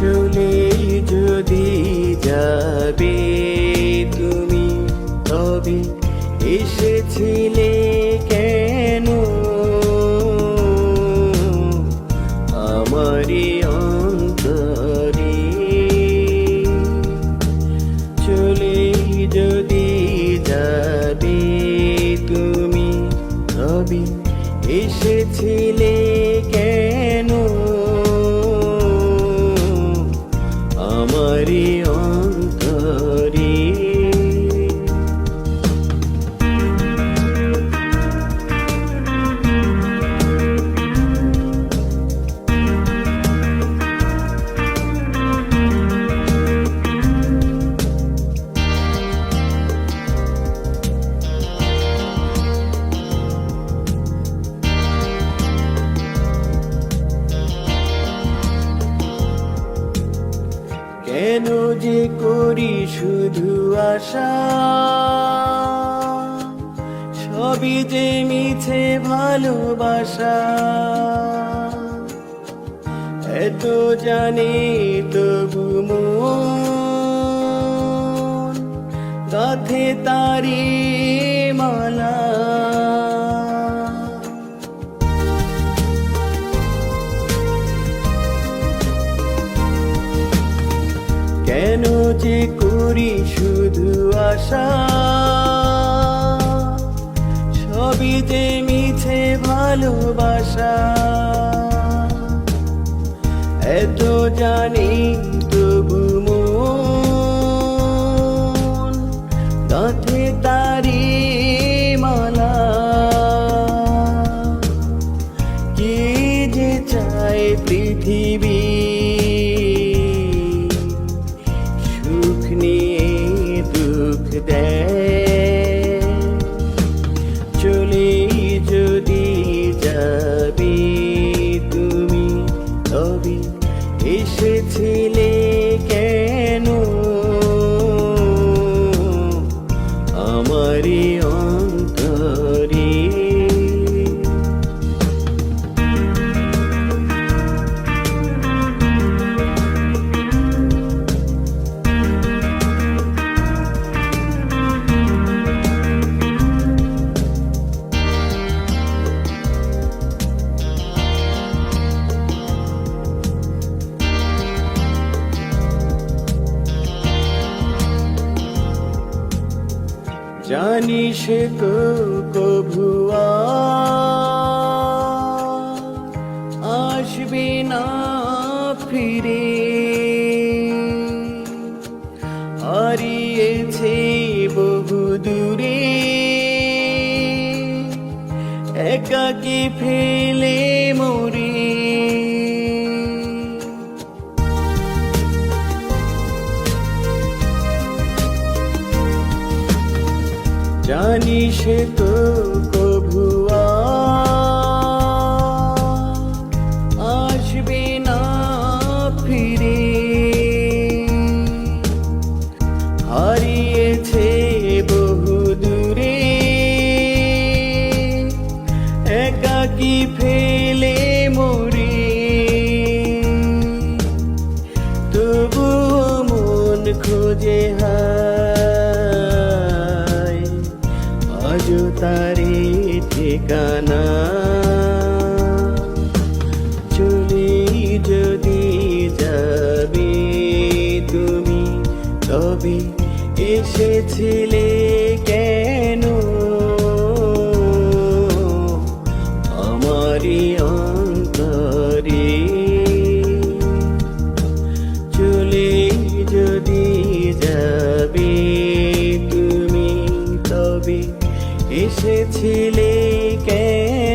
চলে যদি যাবে তুমি তবে এসেছিলে কেন? আমারই অন্তরে চলে যদি যা যে করি শুধু আশা, সবই যে মিছে ভালোবাসা। এত জানে তবু মন গাথে তারি মালা। যে করি শুধু আশা সবই যে মিছে ভালোবাসা। এত জানি আমারই জানিস তো কভুয়া। আসবে না ফিরে। হারিয়েছে বহু দূরে। একাকি ফেলে মরে জানিস তো ঠিকানা। চলে যদি যাবে তুমি, তবে এসেছিলে কেন? আমারই অন্তরে। চলে যদি যাবে তুমি, তবে এসেছিলে কেন